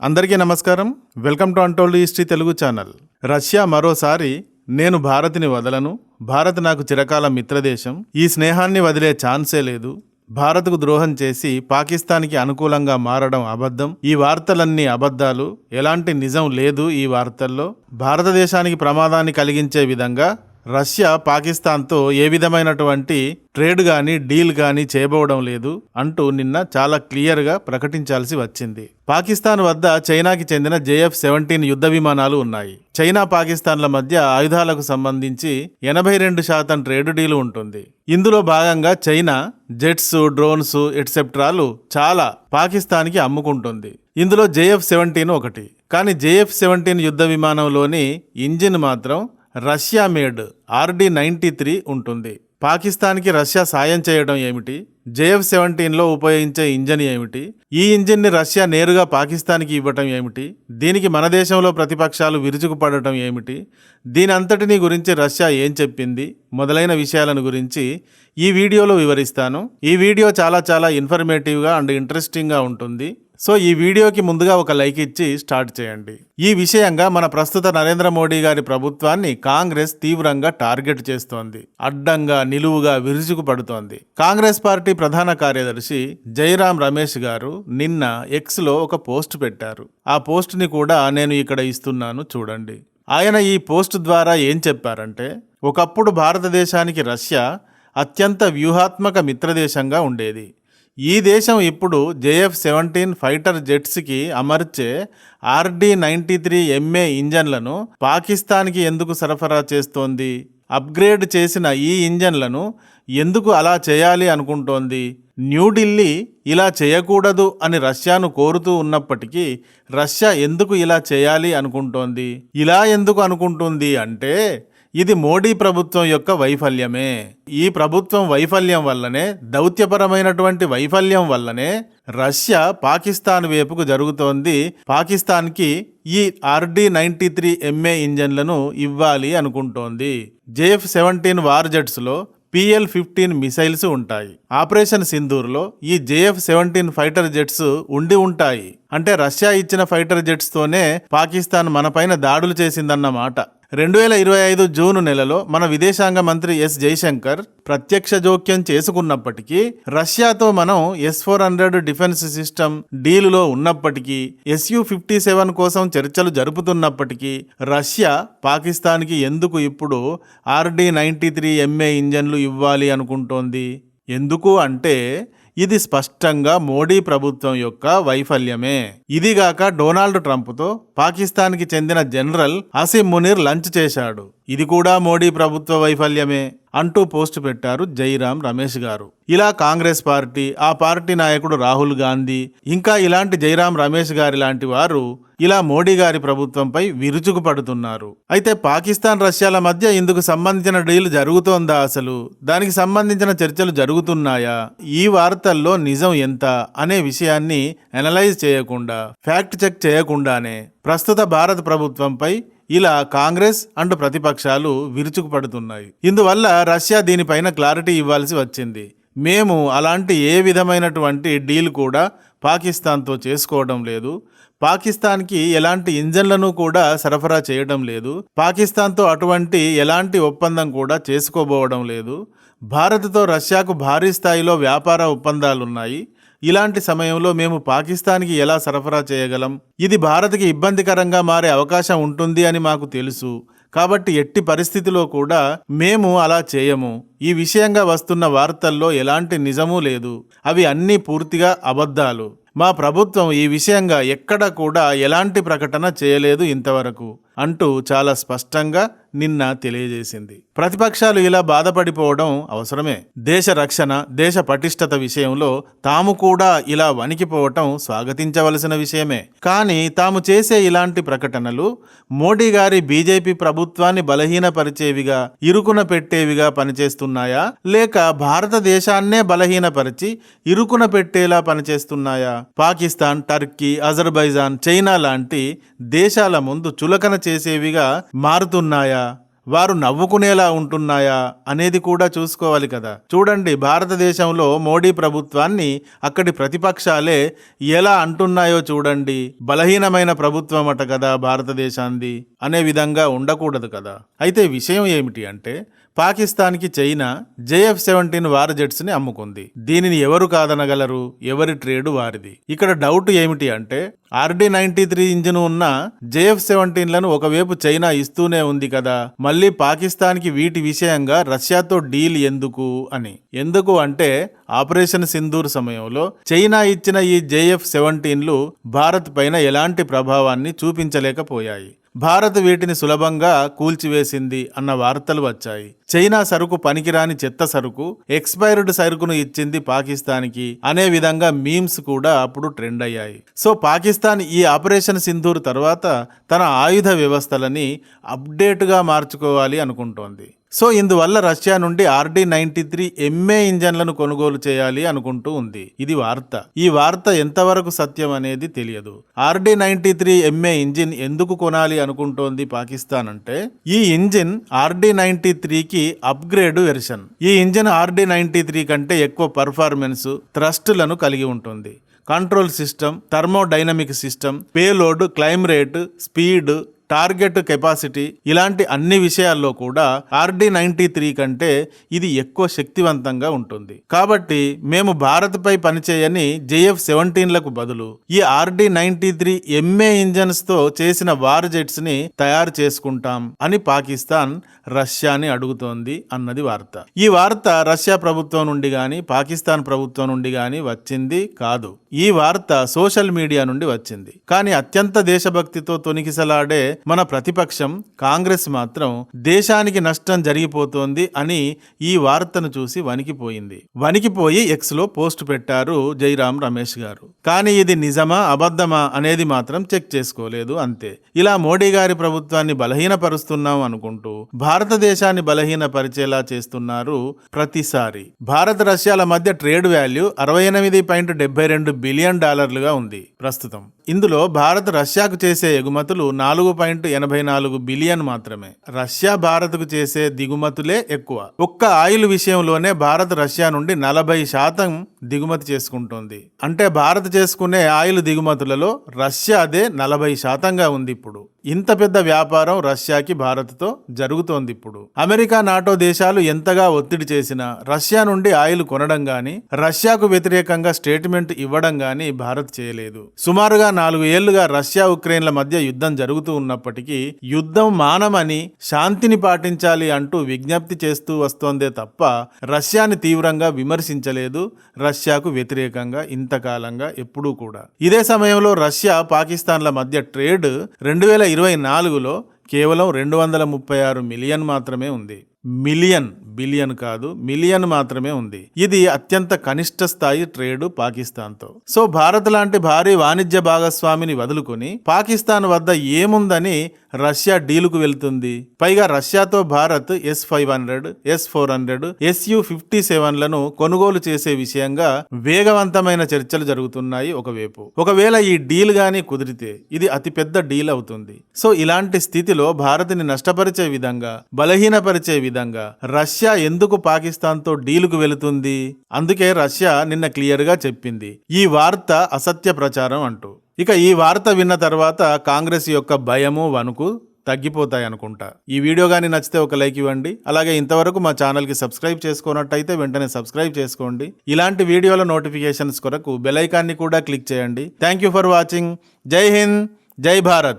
అందరికీ నమస్కారం. Welcome to untold history Telugu channel. Russia మరోసారి నేను భారత్ని వదలను భారత్ నాకు చిరకాల మిత్రదేశం ఈ స్నేహాన్ని వదిలే ఛాన్సే లేదు భారత్కు ద్రోహం చేసి పాకిస్తాన్కి అనుకూలంగా మారడం అబద్ధం ఈ వార్తలన్నీ అబద్ధాలు ఎలాంటి నిజం లేదు ఈ వార్తల్లో భారతదేశానికి ప్రమాదాన్ని కలిగించే విధంగా రష్యా పాకిస్తాన్తో ఏ విధమైనటువంటి ట్రేడ్ కానీ డీల్ కానీ చేయబోవడం లేదు అంటూ నిన్న చాలా క్లియర్గా ప్రకటించాల్సి వచ్చింది. పాకిస్తాన్ వద్ద చైనాకి చెందిన జేఎఫ్ సెవెంటీన్ యుద్ధ విమానాలు ఉన్నాయి. చైనా పాకిస్తాన్ల మధ్య ఆయుధాలకు సంబంధించి ఎనభై రెండు శాతం ట్రేడ్ డీల్ ఉంటుంది. ఇందులో భాగంగా చైనా జెట్స్ డ్రోన్స్ ఎట్సెప్ట్రాలు చాలా పాకిస్తాన్కి అమ్ముకుంటుంది. ఇందులో జేఎఫ్ సెవెంటీన్ ఒకటి. కానీ జేఎఫ్ సెవెంటీన్ యుద్ధ విమానంలోని ఇంజిన్ మాత్రం Russia made RD ninety three ఉంటుంది. పాకిస్తాన్కి రష్యా సాయం చేయడం ఏమిటి? జేఎఫ్ సెవెంటీన్లో ఉపయోగించే ఇంజన్ ఏమిటి? ఈ ఇంజిన్ని రష్యా నేరుగా పాకిస్తాన్కి ఇవ్వటం ఏమిటి? దీనికి మన దేశంలో ప్రతిపక్షాలు విరుచుకుపడటం ఏమిటి? దీని అంతటిని గురించి రష్యా ఏం చెప్పింది? మొదలైన విషయాలను గురించి ఈ వీడియోలో వివరిస్తాను. ఈ వీడియో చాలా చాలా ఇన్ఫర్మేటివ్గా అండ్ ఇంట్రెస్టింగ్గా ఉంటుంది. సో ఈ వీడియోకి ముందుగా ఒక లైక్ ఇచ్చి స్టార్ట్ చేయండి. ఈ విషయంగా మన ప్రస్తుత నరేంద్ర మోడీ గారి ప్రభుత్వాన్ని కాంగ్రెస్ తీవ్రంగా టార్గెట్ చేస్తోంది. అడ్డంగా నిలువుగా విరుచుకుపడుతోంది. కాంగ్రెస్ పార్టీ ప్రధాన కార్యదర్శి జయరాం రమేష్ గారు నిన్న ఎక్స్లో ఒక పోస్ట్ పెట్టారు. ఆ పోస్ట్ని కూడా నేను ఇక్కడ ఇస్తున్నాను చూడండి. ఆయన ఈ పోస్ట్ ద్వారా ఏం చెప్పారంటే ఒకప్పుడు భారతదేశానికి రష్యా అత్యంత వ్యూహాత్మక మిత్రదేశంగా ఉండేది. ఈ దేశం ఇప్పుడు జేఎఫ్ సెవెంటీన్ ఫైటర్ జెట్స్కి అమర్చే ఆర్డీ నైంటీ త్రీ ఎంఏ ఇంజన్లను పాకిస్తాన్కి ఎందుకు సరఫరా చేస్తోంది? అప్గ్రేడ్ చేసిన ఈ ఇంజన్లను ఎందుకు అలా చేయాలి అనుకుంటోంది? న్యూఢిల్లీ ఇలా చేయకూడదు అని రష్యాను కోరుతూ ఉన్నప్పటికీ రష్యా ఎందుకు ఇలా చేయాలి అనుకుంటోంది? ఇలా ఎందుకు అనుకుంటుంది అంటే ఇది మోడీ ప్రభుత్వం యొక్క వైఫల్యమే. ఈ ప్రభుత్వం వైఫల్యం వల్లనే దౌత్యపరమైనటువంటి వైఫల్యం వల్లనే రష్యా పాకిస్తాన్ వైపుకు జరుగుతోంది. పాకిస్తాన్కి ఈ ఆర్డి నైంటీ త్రీ ఎంఏ ఇంజన్లను ఇవ్వాలి అనుకుంటోంది. జేఎఫ్ సెవెంటీన్ వార్ జెట్స్లో పిఎల్ ఫిఫ్టీన్ మిసైల్స్ ఉంటాయి. ఆపరేషన్ సింధూర్లో ఈ జేఎఫ్ సెవెంటీన్ ఫైటర్ జెట్స్ ఉండి ఉంటాయి. అంటే రష్యా ఇచ్చిన ఫైటర్ జెట్స్తోనే పాకిస్తాన్ మనపైన దాడులు చేసిందన్నమాట. రెండు వేల ఇరవై ఐదు జూను నెలలో మన విదేశాంగ మంత్రి ఎస్ జైశంకర్ ప్రత్యక్ష జోక్యం చేసుకున్నప్పటికీ రష్యాతో మనం S four hundred defence system డీలులో ఉన్నప్పటికీ ఎస్యు ఫిఫ్టీ సెవెన్ కోసం చర్చలు జరుపుతున్నప్పటికీ రష్యా పాకిస్తాన్కి ఎందుకు ఇప్పుడు ఆర్డీ నైంటీ త్రీ ఎంఏ ఇంజన్లు ఇవ్వాలి అనుకుంటోంది? ఎందుకు అంటే ఇది స్పష్టంగా మోడీ ప్రభుత్వం యొక్క వైఫల్యమే. ఇదిగాక డొనాల్డ్ ట్రంప్తో పాకిస్తాన్కి చెందిన జనరల్ అసిమ్ మునీర్ లంచ్ చేశాడు. ఇది కూడా మోడీ ప్రభుత్వ వైఫల్యమే. అంటూ పోస్ట్ పెట్టారు జైరాం రమేష్ గారు. ఇలా కాంగ్రెస్ పార్టీ ఆ పార్టీ నాయకుడు రాహుల్ గాంధీ ఇంకా ఇలాంటి జైరాం రమేష్ గారి లాంటి వారు ఇలా మోడీ గారి ప్రభుత్వంపై విరుచుకుపడుతున్నారు అయితే పాకిస్తాన్ రష్యాల మధ్య ఇందుకు సంబంధించిన డీల్ జరుగుతోందా అసలు? దానికి సంబంధించిన చర్చలు జరుగుతున్నాయా? ఈ వార్తల్లో నిజం ఎంత? అనే విషయాన్ని అనలైజ్ చేయకుండా ఫ్యాక్ట్ చెక్ చేయకుండానే ప్రస్తుత భారత ప్రభుత్వంపై ఇలా కాంగ్రెస్ అండ్ ప్రతిపక్షాలు విరుచుకుపడుతున్నాయి. ఇందువల్ల రష్యా దీనిపైన క్లారిటీ ఇవ్వాల్సి వచ్చింది. మేము అలాంటి ఏ విధమైనటువంటి డీల్ కూడా పాకిస్తాన్తో చేసుకోవడం లేదు. పాకిస్తాన్కి ఎలాంటి ఇంజన్లను కూడా సరఫరా చేయడం లేదు. పాకిస్తాన్తో అటువంటి ఎలాంటి ఒప్పందం కూడా చేసుకోబోవడం లేదు. భారత్తో రష్యాకు భారీ స్థాయిలో వ్యాపార ఒప్పందాలున్నాయి. ఇలాంటి సమయంలో మేము పాకిస్తాన్కి ఎలా సరఫరా చేయగలం? ఇది భారత్కి ఇబ్బందికరంగా మారే అవకాశం ఉంటుంది అని మాకు తెలుసు. కాబట్టి ఎట్టి పరిస్థితిలో కూడా మేము అలా చేయము. ఈ విషయంగా వస్తున్న వార్తల్లో ఎలాంటి నిజమూ లేదు. అవి అన్నీ పూర్తిగా అబద్ధాలు. మా ప్రభుత్వం ఈ విషయంగా ఎక్కడ కూడా ఎలాంటి ప్రకటన చేయలేదు ఇంతవరకు అంటూ చాలా స్పష్టంగా నిన్న తెలియజేసింది. ప్రతిపక్షాలు ఇలా బాధపడిపోవడం అవసరమే. దేశ రక్షణ దేశ పటిష్టత విషయంలో తాము కూడా ఇలా వణికిపోవటం స్వాగతించవలసిన విషయమే. కానీ తాము చేసే ఇలాంటి ప్రకటనలు మోడీ గారి బీజేపీ ప్రభుత్వాన్ని బలహీనపరిచేవిగా ఇరుకున పెట్టేవిగా పనిచేస్తున్నాయా లేక భారతదేశాన్నే బలహీనపరిచి ఇరుకున పెట్టేలా పనిచేస్తున్నాయా? పాకిస్తాన్ టర్కీ అజర్బైజాన్ చైనా లాంటి దేశాల ముందు చులకన చేసేవిగా మారుతున్నాయా? వారు నవ్వుకునేలా ఉంటున్నాయా అనేది కూడా చూసుకోవాలి కదా. చూడండి భారతదేశంలో మోడీ ప్రభుత్వాన్ని అక్కడి ప్రతిపక్షాలే ఎలా అంటున్నాయో చూడండి. బలహీనమైన ప్రభుత్వం అట కదా భారతదేశాంది అనే విధంగా ఉండకూడదు కదా. అయితే విషయం ఏమిటి అంటే పాకిస్తాన్కి చైనా జేఎఫ్ సెవెంటీన్ వార్ జెట్స్ని అమ్ముకుంది. దీనిని ఎవరు కాదనగలరు? ఎవరి ట్రేడు వారిది? ఇక్కడ డౌట్ ఏమిటి అంటే ఆర్డీ నైన్టీ త్రీ ఇంజిన్ ఉన్న జేఎఫ్ సెవెంటీన్లను ఒకవైపు చైనా ఇస్తూనే ఉంది కదా మళ్ళీ పాకిస్తాన్కి వీటి విషయంగా రష్యాతో డీల్ ఎందుకు అని. ఎందుకు అంటే ఆపరేషన్ సింధూర్ సమయంలో చైనా ఇచ్చిన ఈ జేఎఫ్ సెవెంటీన్లు భారత్ పైన ఎలాంటి ప్రభావాన్ని చూపించలేకపోయాయి. భారత్ వీటిని సులభంగా కూల్చివేసింది అన్న వార్తలు వచ్చాయి. చైనా సరుకు పనికిరాని చెత్త సరుకు ఎక్స్పైర్డ్ సరుకును ఇచ్చింది పాకిస్తాన్కి. అనే విధంగా మీమ్స్ కూడా అప్పుడు ట్రెండ్ అయ్యాయి. సో పాకిస్తాన్ ఈ ఆపరేషన్ సింధూర్ తర్వాత తన ఆయుధ వ్యవస్థలని అప్డేట్గా మార్చుకోవాలి అనుకుంటోంది. సో ఇందువల్ల రష్యా నుండి ఆర్డీ నైన్టీ త్రీ ఎంఏ ఇంజన్లను కొనుగోలు చేయాలి అనుకుంటూ ఉంది. ఇది వార్త. ఈ వార్త ఎంతవరకు సత్యం అనేది తెలియదు. RD ninety three MA engine ఎందుకు కొనాలి అనుకుంటోంది పాకిస్తాన్ అంటే ఈ ఇంజిన్ ఆర్డీ నైన్టీ త్రీకి అప్గ్రేడ్ వెర్షన్. ఈ ఇంజిన్ ఆర్డీ నైన్టీ త్రీ కంటే ఎక్కువ పర్ఫార్మెన్స్ థ్రస్ట్లను కలిగి ఉంటుంది. Control system thermodynamic system payload climb rate speed target capacity ఇలాంటి అన్ని విషయాల్లో కూడా ఆర్డి నైన్టీ త్రీ కంటే ఇది ఎక్కువ శక్తివంతంగా ఉంటుంది. కాబట్టి మేము భారత్పై పనిచేయని జేఎఫ్ సెవెంటీన్లకు బదులు ఈ ఆర్డి నైన్టీ త్రీ ఎంఏ ఇంజన్స్తో చేసిన వార్ జెట్స్ని తయారు చేసుకుంటాం అని పాకిస్తాన్ రష్యాని అడుగుతోంది అన్నది వార్త. ఈ వార్త రష్యా ప్రభుత్వం నుండి కానీ పాకిస్తాన్ ప్రభుత్వం నుండి కానీ వచ్చింది కాదు. ఈ వార్త సోషల్ మీడియా నుండి వచ్చింది. కానీ అత్యంత దేశభక్తితో తొనికిసలాడే మన ప్రతిపక్షం కాంగ్రెస్ మాత్రం దేశానికి నష్టం జరిగిపోతోంది అని ఈ వార్తను చూసి వణికిపోయింది. వణికిపోయి ఎక్స్లో పోస్ట్ పెట్టారు జైరాం రమేష్ గారు. కానీ ఇది నిజమా అబద్ధమా అనేది మాత్రం చెక్ చేసుకోలేదు అంతే. ఇలా మోడీ గారి ప్రభుత్వాన్ని బలహీనపరుస్తున్నాం అనుకుంటూ భారతదేశాన్ని బలహీనపరిచేలా చేస్తున్నారు ప్రతిసారి. భారత రష్యాల మధ్య ట్రేడ్ వాల్యూ అరవై ఎనిమిది పాయింట్ డెబ్బై రెండు బిలియన్ డాలర్లుగా ఉంది ప్రస్తుతం. ఇందులో భారత్ రష్యాకు చేసే ఎగుమతులు నాలుగు పాయింట్ ఎనభై నాలుగు బిలియన్ మాత్రమే. రష్యా భారత్కు చేసే దిగుమతులే ఎక్కువ. ఒక్క ఆయిల్ విషయంలోనే భారత్ రష్యా నుండి నలభై శాతం దిగుమతి చేసుకుంటోంది. అంటే భారత్ చేసుకునే ఆయిల్ దిగుమతులలో రష్యాదే నలభై శాతంగా ఉంది ఇప్పుడు ఇంత పెద్ద వ్యాపారం రష్యాకి భారత్తో జరుగుతోంది ఇప్పుడు. అమెరికా నాటో దేశాలు ఎంతగా ఒత్తిడి చేసినా రష్యా నుండి ఆయిల్ కొనడం గాని రష్యాకు వ్యతిరేకంగా స్టేట్మెంట్ ఇవ్వడం గాని భారత్ చేయలేదు. సుమారుగా నాలుగు ఏళ్ళుగా రష్యా ఉక్రెయిన్ల మధ్య యుద్ధం జరుగుతూ ఉన్నప్పటికీ యుద్ధం మానమని శాంతిని పాటించాలి అంటూ విజ్ఞప్తి చేస్తూ వస్తోందే తప్ప రష్యాని తీవ్రంగా విమర్శించలేదు. రష్యాకు వ్యతిరేకంగా ఇంతకాలంగా ఎప్పుడూ కూడా. ఇదే సమయంలో రష్యా పాకిస్తాన్ల మధ్య ట్రేడ్ రెండు వేల ఇరవై నాలుగులో కేవలం రెండు వందల ముప్పై ఆరు మిలియన్ మాత్రమే ఉంది. మిలియన్ బిలియన్ కాదు మిలియన్ మాత్రమే ఉంది. ఇది అత్యంత కనిష్ట స్థాయి ట్రేడ్ పాకిస్తాన్తో. సో భారత్ లాంటి భారీ వాణిజ్య భాగస్వామిని వదులుకుని పాకిస్తాన్ వద్ద ఏముందని రష్యా డీలుకు వెళ్తుంది. పైగా రష్యాతో Bharat S five hundred S four hundred SU fifty సెవెన్లను కొనుగోలు చేసే విషయంగా వేగవంతమైన చర్చలు జరుగుతున్నాయి ఒకవైపు. ఒకవేళ ఈ డీల్ గాని కుదిరితే ఇది అతిపెద్ద డీల్ అవుతుంది. సో ఇలాంటి స్థితిలో భారత్ని నష్టపరిచే విధంగా బలహీనపరిచే విధంగా. రష్యా ఎందుకు పాకిస్తాన్తో డీలుకు వెళుతుంది? అందుకే రష్యా నిన్న క్లియర్గా చెప్పింది. ఈ వార్త అసత్య ప్రచారం అంటూ. ఇక ఈ వార్త విన్న తర్వాత కాంగ్రెస్ యొక్క భయము వణుకు తగ్గిపోతాయి అనుకుంటా. ఈ వీడియో కానీ నచ్చితే ఒక లైక్ ఇవ్వండి. అలాగే ఇంతవరకు మా ఛానల్కి సబ్స్క్రైబ్ చేసుకున్నట్టయితే వెంటనే సబ్స్క్రైబ్ చేసుకోండి. ఇలాంటి వీడియోల నోటిఫికేషన్స్ కొరకు బెల్ ఐకాన్ని కూడా క్లిక్ చేయండి. Thank you for watching. జై హింద్. జై భారత్.